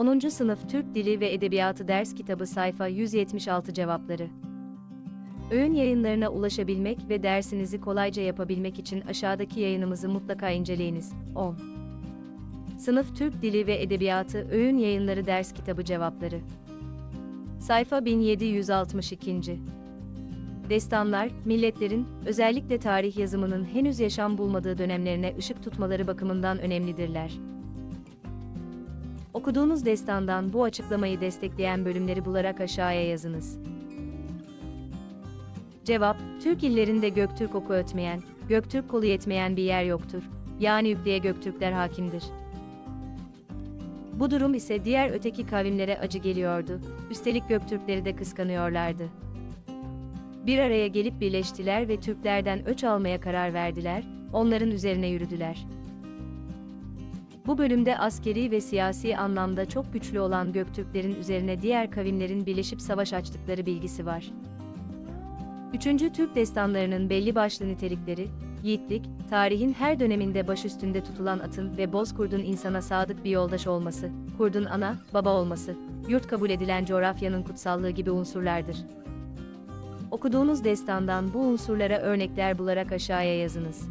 10. Sınıf Türk Dili ve Edebiyatı Ders Kitabı Sayfa 176 Cevapları Öğün yayınlarına ulaşabilmek ve dersinizi kolayca yapabilmek için aşağıdaki yayınımızı mutlaka inceleyiniz. 10. Sınıf Türk Dili ve Edebiyatı Öğün Yayınları Ders Kitabı Cevapları Sayfa 1762. Destanlar, milletlerin, özellikle tarih yazımının henüz yaşam bulmadığı dönemlerine ışık tutmaları bakımından önemlidirler. Okuduğunuz destandan bu açıklamayı destekleyen bölümleri bularak aşağıya yazınız. Cevap, Türk illerinde Göktürk oku ötmeyen, Göktürk kolu yetmeyen bir yer yoktur. Yani yükleye Göktürkler hakimdir. Bu durum ise diğer öteki kavimlere acı geliyordu. Üstelik Göktürkleri de kıskanıyorlardı. Bir araya gelip birleştiler ve Türklerden öç almaya karar verdiler, onların üzerine yürüdüler. Bu bölümde askeri ve siyasi anlamda çok güçlü olan Göktürklerin üzerine diğer kavimlerin birleşip savaş açtıkları bilgisi var. Üçüncü Türk destanlarının belli başlı nitelikleri, yiğitlik, tarihin her döneminde baş üstünde tutulan atın ve bozkurdun insana sadık bir yoldaş olması, kurdun ana, baba olması, yurt kabul edilen coğrafyanın kutsallığı gibi unsurlardır. Okuduğunuz destandan bu unsurlara örnekler bularak aşağıya yazınız.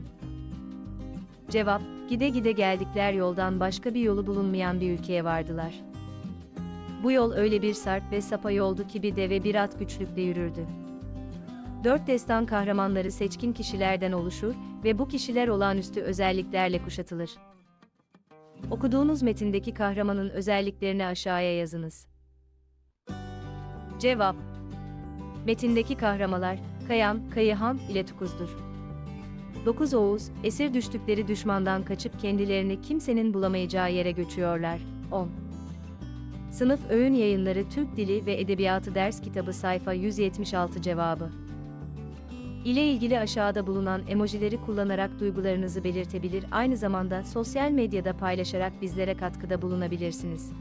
Cevap, gide gide geldikler yoldan başka bir yolu bulunmayan bir ülkeye vardılar. Bu yol öyle bir sarp ve sapa yoldu ki bir deve bir at güçlükle yürürdü. Dört destan kahramanları seçkin kişilerden oluşur ve bu kişiler olağanüstü özelliklerle kuşatılır. Okuduğunuz metindeki kahramanın özelliklerini aşağıya yazınız. Cevap Metindeki kahramanlar, Kayan, Kayıhan ile Tukuz'dur. 9 Oğuz, esir düştükleri düşmandan kaçıp kendilerini kimsenin bulamayacağı yere göçüyorlar. 10. Sınıf Öğün Yayınları Türk Dili ve Edebiyatı Ders Kitabı Sayfa 176 Cevabı ile ilgili aşağıda bulunan emojileri kullanarak duygularınızı belirtebilir, aynı zamanda sosyal medyada paylaşarak bizlere katkıda bulunabilirsiniz.